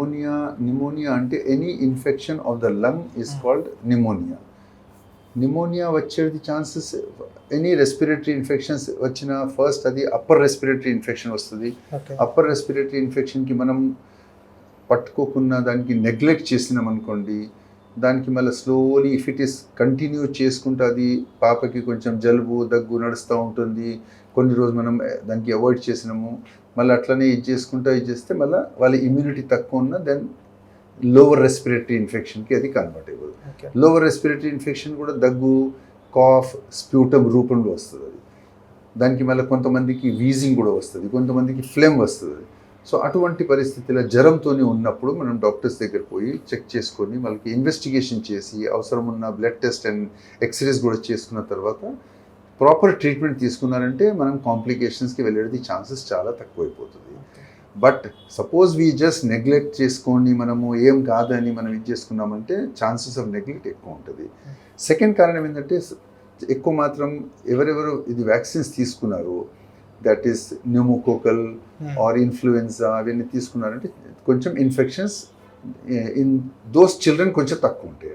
Pneumonia pneumonia అంటే any infection of the lung is called pneumonia pneumonia వచ్చేది chances any respiratory infections వచ్చిన first అది upper respiratory infection వస్తుంది. Upper respiratory ఇన్ఫెక్షన్కి మనం పట్టుకోకుండా దానికి నెగ్లెక్ట్ చేసినాం అనుకోండి దానికి మళ్ళీ slowly if it is continue చేసుకుంటూ అది పాపకి కొంచెం జలుబు దగ్గు నడుస్తూ ఉంటుంది కొన్ని రోజు మనం దానికి అవాయిడ్ చేసినాము. మళ్ళీ అట్లనే ఇది చేసుకుంటా ఇది చేస్తే మళ్ళీ వాళ్ళ ఇమ్యూనిటీ తక్కువ ఉన్న దెన్ లోవర్ రెస్పిరేటరీ ఇన్ఫెక్షన్కి అది కన్వర్ట్ అయిపోతుంది ఓకే. లోవర్ రెస్పిరేటరీ ఇన్ఫెక్షన్ కూడా దగ్గు కాఫ్ స్ప్యూటమ్ రూపంలో వస్తుంది అది. దానికి మళ్ళీ కొంతమందికి వీజింగ్ కూడా వస్తుంది కొంతమందికి ఫ్లేమ్ వస్తుంది. సో అటువంటి పరిస్థితిలో జ్వరంతోనే ఉన్నప్పుడు మనం డాక్టర్స్ దగ్గర పోయి చెక్ చేసుకొని వాళ్ళకి ఇన్వెస్టిగేషన్ చేసి అవసరం ఉన్న బ్లడ్ టెస్ట్ అండ్ ఎక్స్రేస్ కూడా చేసుకున్న తర్వాత ప్రాపర్ ట్రీట్మెంట్ తీసుకున్నారంటే మనం కాంప్లికేషన్స్కి వెళ్ళేది ఛాన్సెస్ చాలా తక్కువైపోతుంది. But suppose we just neglect చేసుకొని మనము ఏం కాదని మనం ఇది చేసుకున్నామంటే ఛాన్సెస్ ఆఫ్ నెగ్లెక్ట్ ఎక్కువ ఉంటుంది. సెకండ్ కారణం ఏంటంటే ఎక్కువ మాత్రం ఎవరెవరు ఇది వ్యాక్సిన్స్ తీసుకున్నారు that is pneumococcal or influenza అవన్నీ తీసుకున్నారంటే కొంచెం ఇన్ఫెక్షన్స్ ఇన్ దోస్ చిల్డ్రన్ కొంచెం తక్కువ ఉంటాయి.